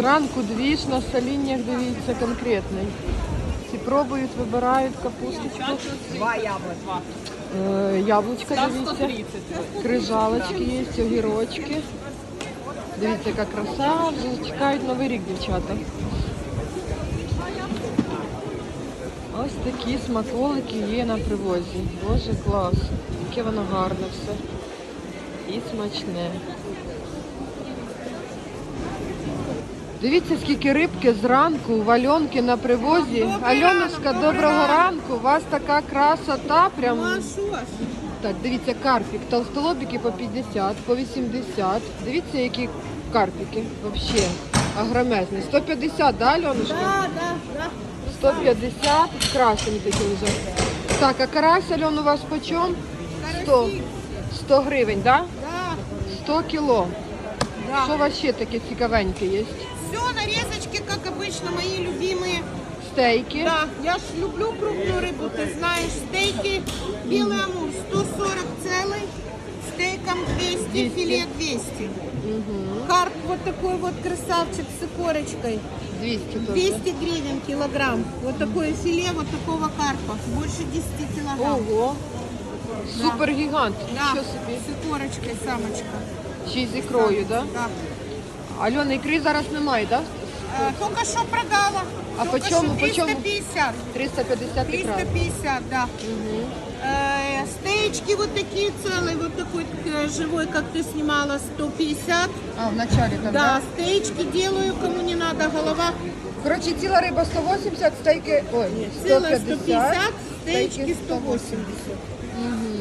Зранку двіж на соліннях, дивіться, конкретний. Всі пробують, вибирають капусточку. Два яблока. Е, яблучка, дивіться. Крижалочки є, огірочки. Дивіться, яка краса. Вже чекають новий рік, дівчата. Ось такі смаколики є на привозі. Боже, клас. Яке воно гарне все. І смачне. Дивіться, скільки рибки зранку в Альонки на привозі. Альоночка, доброго ранку. У вас така красота. Прям Ну а що ж? так, дивіться, карпік. Толстолобики по 50, по 80. Дивіться, які карпіки. Взагалі. Агромезні. 150, да, Альонушка? Да, да, да. 150. Красені такі вже. Так, а карась, Альон, у вас почем? 100. 100 гривень, да? Да, 100 кіло. да. Що у вас ще таке цікавеньке є? Все, нарезочки, как обычно, мои любимые. Стейки. Да, я ж люблю крупную рыбу, ты знаешь. Стейки белый амур 140 целый, стейком 200, 200. филе 200. Карп вот такой вот красавчик с икорочкой. 200 тоже. 200 гривен килограмм. Вот такое филе вот такого карпа. Больше 10 килограмм. Ого. Супер гігант. Да, Що собі? с икорочкой самочка. Ще й з ікрою, да? Да. Альона, ікри зараз немає, да? Э, Только что продала. А Только почему- что почему? 350. 350 ікра. 350, да. Э, стейчки вот такие целые, вот такой э, живой, как ты снимала, 150. А, в начале там, Да, стейчки делаю, кому не надо, голова Коротше, ціла риба 180, стейки, ой, целая 150, 150, стейчки стейки 180.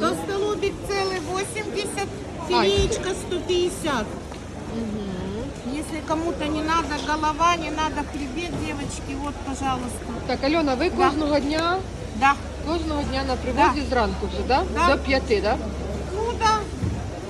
Толстолобик целый 80, филеечка 150. Если кому-то не надо голова, не надо хребет, девочки, вот, пожалуйста. Так, Альона, ви кожного дня, Да. кожного дня на привозі зранку вже, да? Да. До п'яти, да? Ну да.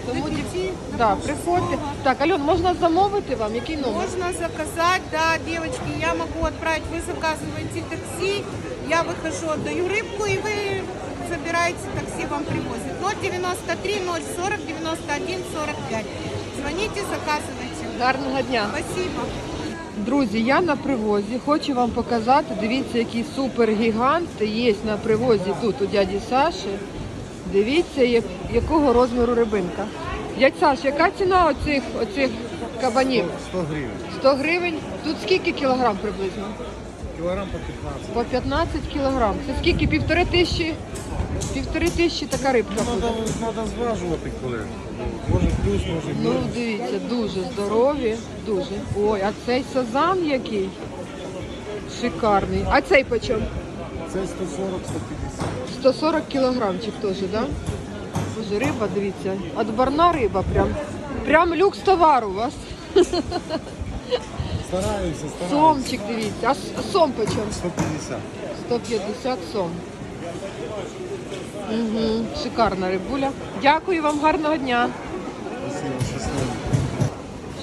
Тому До дів- пяти, до да, полшестого. приходьте. Так, Альон, можна замовити вам? Який номер? Можно заказать, да, девочки, я могу отправить, вы заказываете такси, я выхожу, отдаю рыбку, и вы забираете такси, вам привозят. 093 040 91 45. Звоните, заказывайте. Гарного дня. Спасибо. Друзі, я на привозі. Хочу вам показати. Дивіться, який супергігант є на привозі тут у дяді Саші. Дивіться, як- якого розміру рибинка. Дядь Саш, яка ціна оцих, оцих кабанів? 100 гривень. 100 гривень. Тут скільки кілограм приблизно? Кілограм по 15. По 15 кілограм. Це скільки? Півтори тисячі? Півтори тисячі така рибка буде. Треба, зважувати коли. Може плюс, може Ну, мінус. дивіться, дуже здорові, дуже. Ой, а цей сазан який? Шикарний. А цей почем? Це 140-150. 140 кілограмчик теж, да? Боже, риба, дивіться. Отборна риба прям. Прям люкс товару у вас. Стараюся, стараюся. Сомчик, дивіться. А с- а сом почем? 150. 150 сом. Угу, шикарна рибуля. Дякую вам, гарного дня.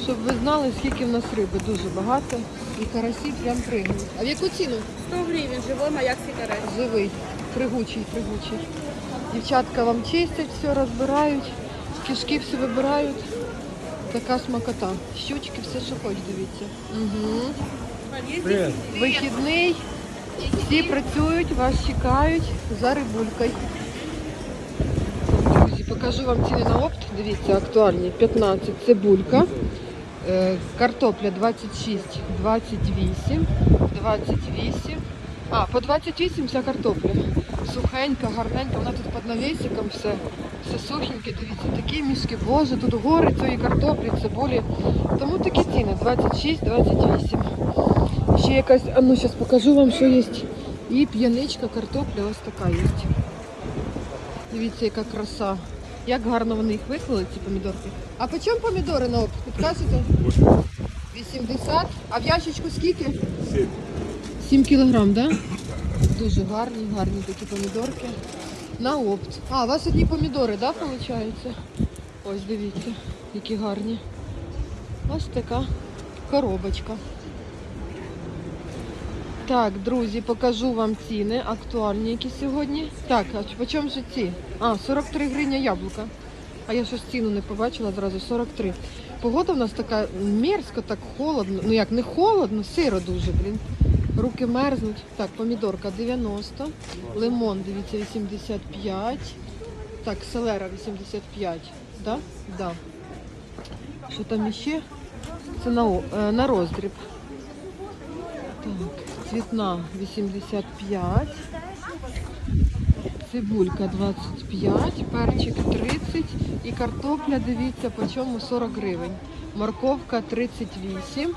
Щоб ви знали, скільки в нас риби, дуже багато. І карасі прям пригають. А в яку ціну? 100 гривен, живой маяк сигарет. Живий, пригучий, пригучий. Дівчатка вам чистять, все розбирають, кишки все вибирають. Така смакота. Щучки, все, що хоч, дивіться. Угу. Вихідний. Всі працюють, вас чекають за рибулькою. Покажу вам ціни на опт. Дивіться, актуальні. 15 цибулька. Е, Картопля 26, 28, 28. А, по 28 вся картопля. Сухенька, гарненька, вона тут під навісиком все. Все сухеньке, дивіться, такі мішки, боже, тут гори цієї картоплі, цибулі. Тому такі ціни 26, 28. Ще якась, а ну зараз покажу вам, що є. І п'яничка, картопля, ось така є. Дивіться, яка краса. Як гарно вони їх виклали, ці помідорки. А по чому помідори на опт? Підкажете? 80. А в ящичку скільки? 7. 7 кілограм, так? Да? Дуже гарні, гарні такі помідорки. На опт. А, у вас одні помідори, так, да, виходить? Ось дивіться, які гарні. Ось така коробочка. Так, друзі, покажу вам ціни актуальні, які сьогодні. Так, а по чому ж ці? А, 43 гривня яблука. А я щось ціну не побачила зразу. 43. погода у нас така мерзко, так холодно. Ну як не холодно, сиро дуже, блін. Руки мерзнуть. Так, помідорка 90, лимон, дивіться, 85. Так, селера 85. Да? Да. Що там іще? Це на, е, на роздріб. Так, цвітна 85. Цибулька 25, перчик 30 і картопля, дивіться, по чому 40 гривень. Морковка 38,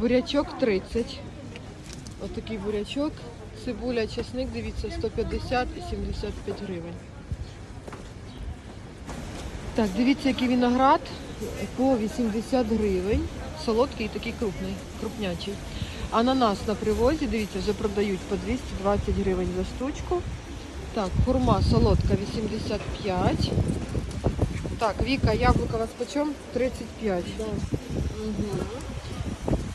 бурячок 30. Отакий бурячок. Цибуля, чесник, дивіться, 150 і 75 гривень. Так, дивіться, який виноград по 80 гривень. Солодкий і такий крупний, крупнячий. Ананас на привозі, дивіться, вже продають по 220 гривень за штучку. Так, хурма солодка 85. Так, Віка, яблука у вас почем? 35. Угу.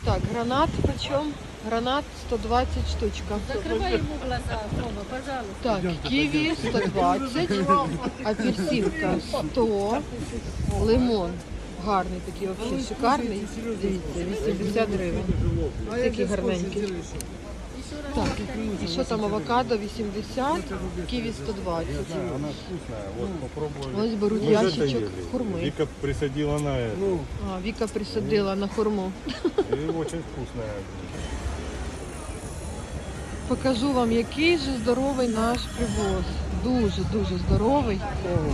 Так, гранат почем? Гранат 120 штучка. Закрывай ему глаза, Рома, пожалуйста. Так, ківі 120, апельсинка 100, лимон. Гарний такий, взагалі шикарний. Дивіться, 80 гривень. Такий гарненький. Так, і що там авокадо 80, ківі 120. Она вкусная, вот попробуй. Ось беруть ящичок хурми. Вика присадила на это. А, Віка присадила на хурму. И очень вкусная. Покажу вам, який же здоровий наш привоз. Дуже, дуже здоровий.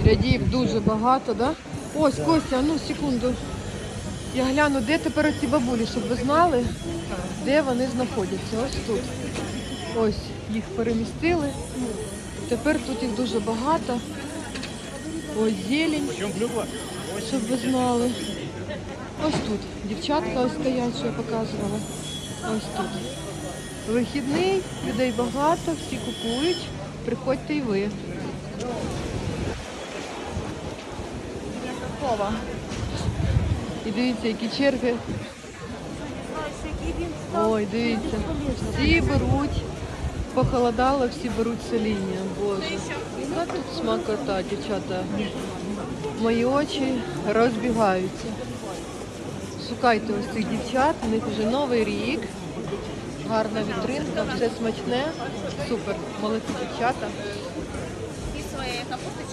Рядів дуже багато, да? Ось, Костя, ну секунду. Я гляну, де тепер ці бабулі, щоб ви знали, де вони знаходяться. Ось тут. Ось їх перемістили. Тепер тут їх дуже багато. Ось зелень, щоб ви знали. Ось тут. Дівчатка ось стоять, що я показувала. Ось тут. Вихідний, людей багато, всі купують. Приходьте і ви. Кова. І дивіться, які черги. Ой, дивіться. Всі беруть. Похолодало, всі беруть соління. Боже. Яка тут смакота, дівчата. Мої очі розбігаються. Шукайте ось цих дівчат, у них вже новий рік. Гарна вітринка, все смачне. Супер. Молодці дівчата.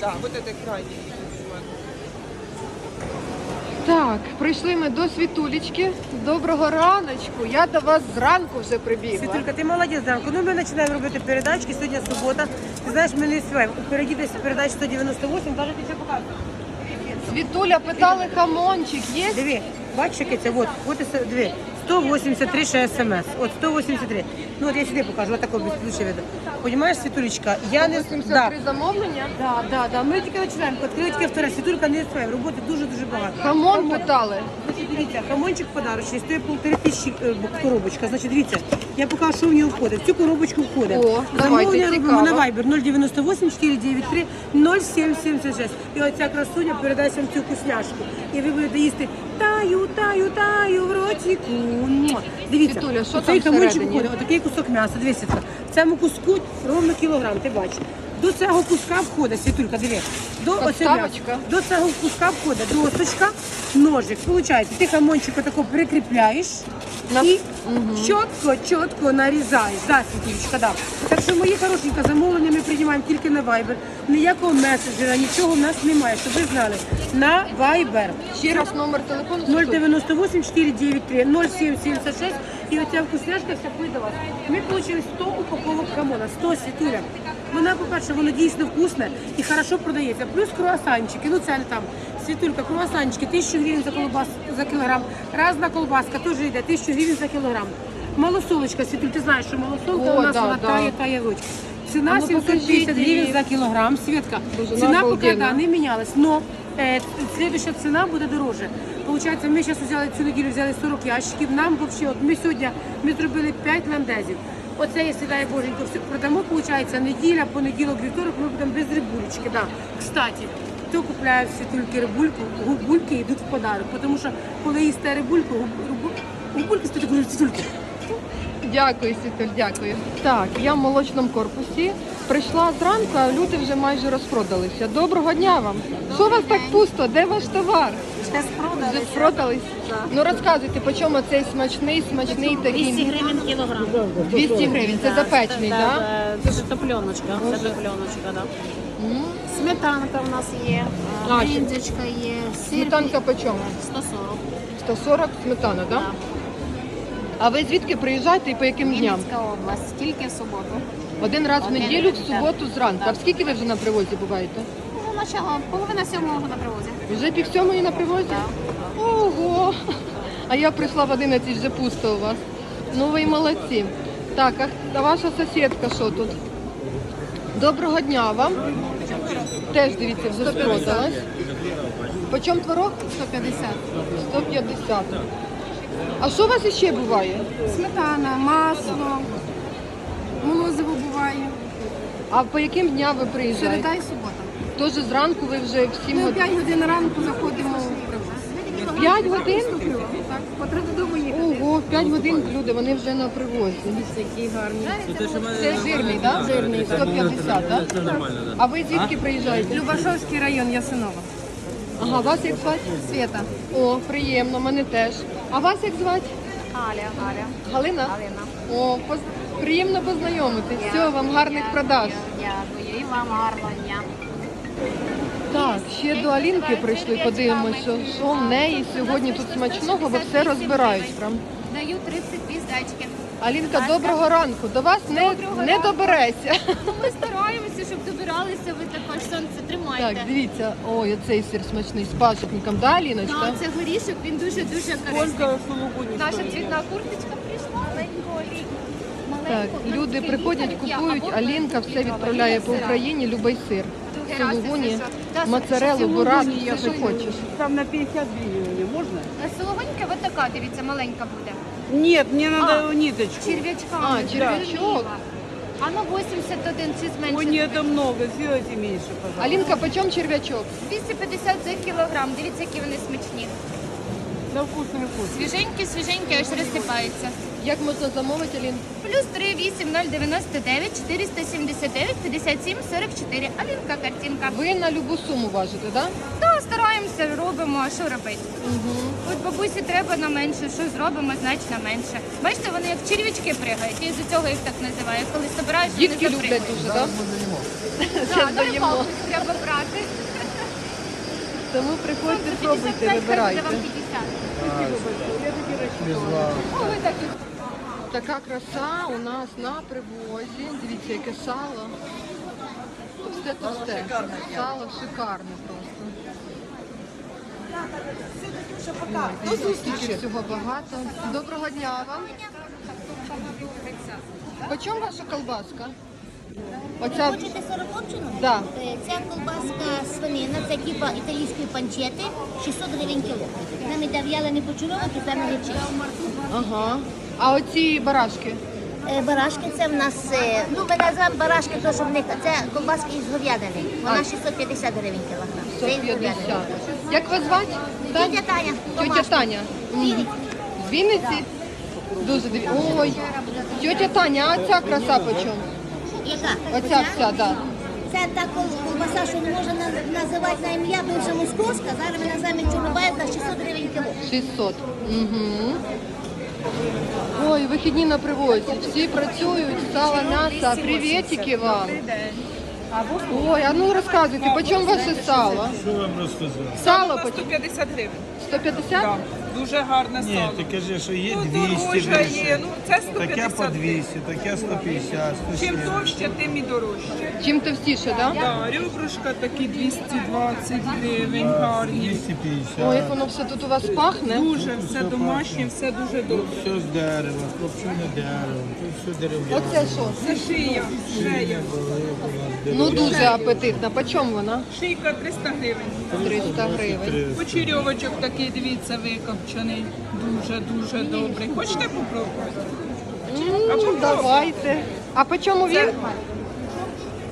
Так, прийшли ми до світулечки. Доброго раночку. Я до вас зранку вже прибігла. Світулька, ти молодець, зранку. Ну, ми починаємо робити передачки. Сьогодні субота. Ти знаєш, ми не співаємо. Упереді десь передач 198, навіть ти все показуєш. Світуля питали хамончик, є? Диви, бачиш, яке це? От, от і диві. диви. 183 ще смс. От 183. Ну от я сюди покажу, от такого безключе виду. Понімаєш, Світулечка, я не 83 замовлення. Да, да, да. Ми тільки починаємо. Відкрили тільки вторе. Світулька не співає. Роботи дуже-дуже багато. Хамон питали. Значить, дивіться, хамончик подарочний, стоїть полтори тисячі е, бу- коробочка. Значить, дивіться, я покажу, що в нього входить. В цю коробочку входить. О, давайте, Замовлення робимо цікаво. на Viber 098 493 0776. І оця красуня передасть вам цю вкусняшку. І ви будете їсти таю, таю, таю в ротику. Муа. Дивіться, Світуля, що там всередині? входить, отакий кусок м'яса, дивіться. В цьому куску ровно кілограм, ти бачиш. До цього куска входить, світулька, диви. До Подставочка? До цього куска входить досочка, ножик. Получається, ти хамончик отако прикріпляєш На- і чітко, чітко нарізаєш. Да, Світулечка, да. Так що, мої хорошенька, замовлення ми приймаємо тільки на Viber. Ніякого меседжера, нічого в нас немає, щоб ви знали. На Viber. Ще раз номер телефону. Світуль. 098 493 0776 і оця вкусняшка вся вас. Ми отримали 100 упаковок хамона, 100 світуля. Вона, по-перше, воно дійсно вкусне і хорошо продається. Плюс круасанчики, ну це не там. Світулька, круасанчики, 1000 гривень за колбас за кілограм. Разна колбаска теж йде, 1000 гривень за кілограм. Малосолочка, Світуль, ти знаєш, що малосолка О, у нас да, вона да. тає, тає в. Ціна ну, 750 гривень за кілограм. Світка, Боже, ну, ціна поки да, не менялась, но е, следующая ціна буде дороже. Получається, ми зараз взяли цю неділю, взяли 40 ящиків. Нам взагалі, от ми сьогодні ми зробили 5 ландезів. Оце, якщо дай боженько, все продамо, виходить, неділя, понеділок, вівторок, ми будемо без рибулечки. Да. Кстати, хто купляє всі тільки рибульку, губульки йдуть в подарок. Тому що коли їсте рибульку, губ- рибу- губульки стоять такі тільки. Дякую, Світуль, дякую. Так, я в молочному корпусі. Прийшла зранку, а люди вже майже розпродалися. Доброго дня вам. Що у вас так пусто? Де ваш товар? Вже спродали. Вже спродались? Ну розказуйте, по чому цей смачний, смачний 200 такий гривень кілограм. 200 гривень. Це запечений, так? да? Це топленочка, це топленочка, да. Сметанка у нас є, А, ще- є, сир Сметанка по чому? 140. 140 сметана, так? Да? А ви звідки приїжджаєте і по яким дням? Вінницька область, тільки в суботу. Один раз в Один неділю, в суботу зранку. А скільки ви вже на привозі буваєте? Начало, половина сьомого на привозі. Вже пів сьомої на привозі? Ого! А я прийшла в 11, вже пусто у вас. Ну ви молодці. Так, а, ваша сусідка що тут? Доброго дня вам. Теж дивіться, вже спродалась. Почем творог? 150. 150. А що у вас іще буває? Сметана, масло, молозиво буває. А по яким дням ви приїжджаєте? Середа і субота. Тож зранку ви вже в 7 Ми в годин. 5 годин ранку заходимо в привоз. 5 годин? Так, по три додому їхати. Ого, в 5 годин люди, вони вже на привозі. Такі гарні. Це жирний, так? Жирний, 150, так? Да? А ви звідки приїжджаєте? Любашовський район, Ясинова. Ага, вас як звати? Света. О, приємно, мене теж. А вас як звати? Аля, Аля. Галина? Галина. О, поз... приємно познайомитись. Всього вам гарних продаж. Дякую. І вам гарного дня. Так, ще до Алінки прийшли, подивимося, що, в неї сьогодні тут смачного, бо все розбирають прям. Даю 32 здачки. Алінка, доброго ранку. До вас не, не добереться. Ну, ми стараємося, щоб добиралися. Ви також сонце тримайте. Так, дивіться, ой, оцей сир смачний з пашетником, да, Аліночка? Це горішок, він дуже дуже корисний. Наша цвітна курточка прийшла. Маленького лі- Так, люди приходять, купують, Алінка все відправляє по Україні, любий сир. Сулугуні, моцарелу, бурак, все, що хочеш. Там на 52 можна? можно? сулугунька ось така, дивіться, маленька буде. Ні, мені треба ниточку. Черв'ячка. А, черв'ячок. А на 81 чи Ой, ні, це это много, сделайте меньше, пожалуйста. Алінка, по чому черв'ячок? 250 за кілограм. Дивіться, які вони смачні. Да вкусный, вкусный. Свіженькі, свіженькі, аж розсипаються. Як можна замовити, Алін? Плюс 3 8 0 99 479 57 44. Алінка картинка. Ви на любу суму важите, так? Та стараємося, робимо, а що робити? От бабусі треба на менше, що зробимо, значно менше. Бачите, вони як червячки пригають. Я з цього їх так називаю. Коли збираєш, вони Дітки люблять запригують. дуже, так? Так, Зараз на доїмо. рибалку треба брати. Тому приходьте, пробуйте, вибирайте. вам 50. Така краса у нас на привозі. Дивіться, яке сало. Товсте, товсте. Сало шикарне просто. Ой, дивіться, скільки всього багато. Доброго дня вам. По чому ваша колбаска? Оця, Хочете сорокопчину? да. Е, Ця колбаска свинина, це типа італійської панчети, 600 гривень кіло. Нам іде в'ялений почерьовок і заміни Ага. А оці барашки? Барашки це в нас, е, ну ми називаємо барашки, що в них це колбаски із говядини. Вона 650 гривень кілограм. Це із 150. говядини. Як вас звати? Тетя Таня, Тетя домашня. Таня. Мгм. З Вінниці? Дуже диві. Ой, тетя Таня, а ця краса по чому? Яка? Оця вся, да. Це та кол- колбаса, що не можна називати на ім'я, бивша московська, зараз ми називаємо чорнобаївка 600 гривень кіло. 600. Угу. Ой, вихідні на привозі. Всі працюють, сало, м'ясо. Привітики вам. Ой, а ну розказуйте, по чому ваше сало? Що вам розказати? Сало по 150 гривень. 150? Дуже гарне Ні, сало. ти кажи, що є Ну, 200 дорожче гривень. є, ну, це 150 Таке по 200, таке 150, Чим товще, тим і дорожче. Чим товстіше, так? Да? Да, ребрышка такі 220 гривень, гарні. 250. Ой, як воно все тут у вас пахне. Дуже все домашнє, все дуже добре. Все з дерева, копчене дерево, тут все дерев'яне. Оце що? Це шия, шея. Ну дуже апетитна. По чому вона? Шийка 300 гривень. 300 гривень. Почерьовочок такий, дивіться, викопчений. Дуже-дуже добрий. Хочете попробувати? М, Давайте. А по чому він?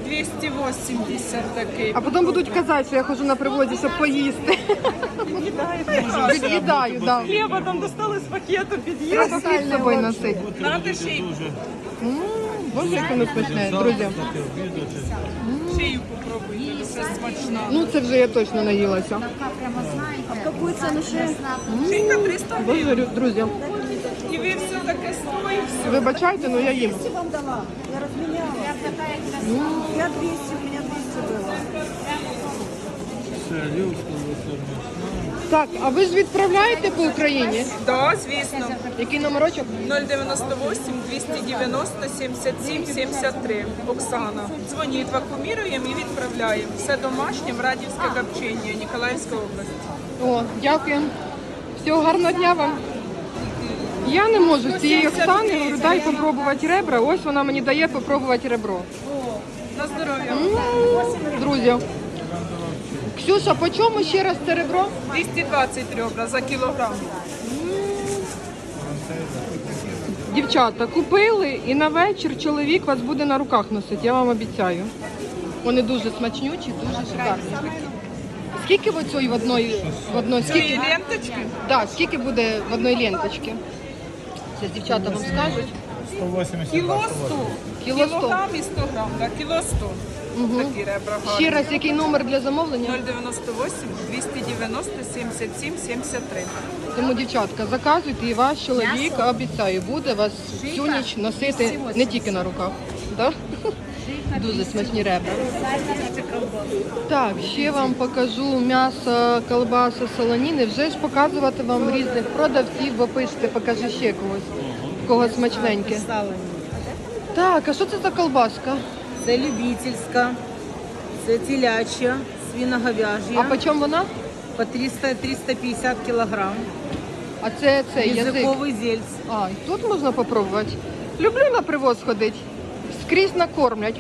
280 такий. А потім будуть казати, що я ходжу на привозі, щоб поїсти. Від'їдаю, да. Хліба там достали з пакету. Треба з собою носити. Надо. Дуже М, Боже, як воно смачне, друзі. Шию попробуйте, це смачна. Ну це вже я точно наїлася. Шинка 300 гривень. Боже, друзі, І ви все таке стоїть. вибачайте, але я їм. Все, дівчинка, виходить. Так, а ви ж відправляєте по Україні? Так, звісно. Який номерочок? 098 290 77 73. Оксана. Дзвоніть, вакууміруємо і відправляємо. Все домашнє, Мрадівське копчення, Ніколаївська область. О, дякую. Всього гарного дня вам. Я не можу з цієї Оксани, говорю, дай попробувати ребра. Ось вона мені дає попробувати ребро. На здоров'я. М, Друзі. Ксюша, по чому ще раз це ребро? 220 ребра за кілограм. Дівчата, купили і на вечір чоловік вас буде на руках носити, я вам обіцяю. Вони дуже смачнючі, дуже шикарні. Скільки в оцій в одної, в одної, скільки, ленточки да, скільки буде в одної ленточки? Це дівчата вам скажуть. 180 кіло 100. Кіло 100. Кілограм і 100 грам. Да, кіло 100. Такі ребра гарні. Ще раз, який номер для замовлення? 098 290 77 73. Тому, дівчатка, заказуйте і ваш чоловік, обіцяю, буде вас всю ніч носити не тільки на руках. Да? Дуже смачні ребра. Так, ще вам покажу м'ясо, колбаси, солоніни. Вже ж показувати вам різних продавців, бо пишете, покажи ще когось, кого смачненьке. Так, а що це за колбаска? Це любительська, це теляча, свиноговяж'я. А по чому вона? по 300-350 кілограм. А це цей язик. Язиковий зельц. А, і тут можна попробувати. Люблю на привоз ходити. Скрізь накормлять.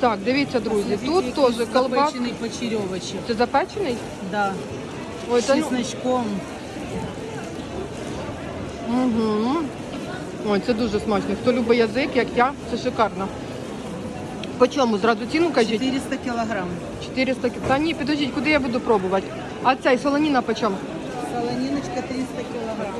Так, дивіться, друзі, тут теж колбас. Запечений почерьовочі. Це запечений? Да. Ой, З та ну. чесночком. Угу. Ой, це дуже смачно. Хто любить язик, як я, це шикарно. По чому? Зразу ціну кажіть? 400 кілограм. 400 кі- Та ні, підождіть, куди я буду пробувати? А цей солоніна по чому? Солониночка 300 кілограм.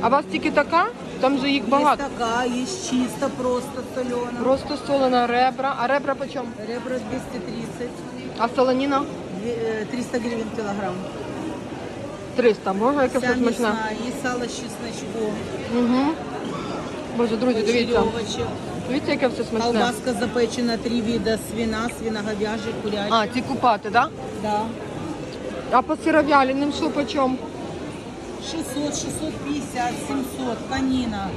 А у вас тільки така? Там же їх багато. Є така, є чисто, просто солена. Просто солона ребра. А ребра по чому? Ребра 230, А солоніна? е, 300 гривень кілограм. 300. Боже, яке все смачне. є сало з чесночком, Угу. Боже, друзі, дивіться. Дивіться, яке все смачне. Колбаска запечена, три вида свина, свиноговяжий, курячий. А, ці купати, так? Да? Да. А по сировяліним що по чому? 600, 650, 700, конина,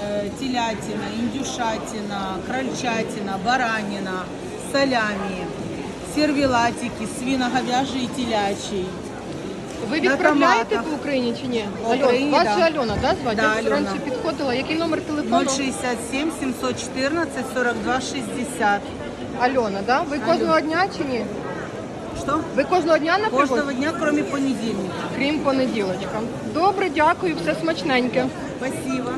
э, телятина, индюшатина, крольчатина, баранина, солями, сервелатики, свиноговяжий и телячий. Ви На відправляєте томатах. по Україні чи ні? По Україні, Вас да. же Альона, да, звати? Да, Я ж Альона. раніше підходила. Який номер телефону? 067 714 42 60. Альона, да? Ви кожного дня чи ні? Что? Ви кожного дня на привоз? Каждого дня, кроме понедельника. Крім понеділочка. Добре, дякую, все смачненьке. Спасибо.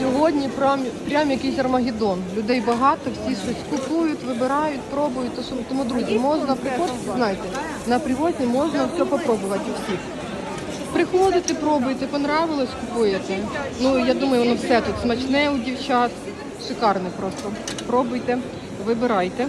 Сьогодні прям, прям якийсь армагеддон. Людей багато, всі щось купують, вибирають, пробують. Тому, друзі, можна приходити, знаєте, на привозі можна все попробувати у всіх. Приходите, пробуйте, понравилось, купуєте. Ну, я думаю, воно все тут смачне у дівчат. Шикарне просто. Пробуйте, вибирайте.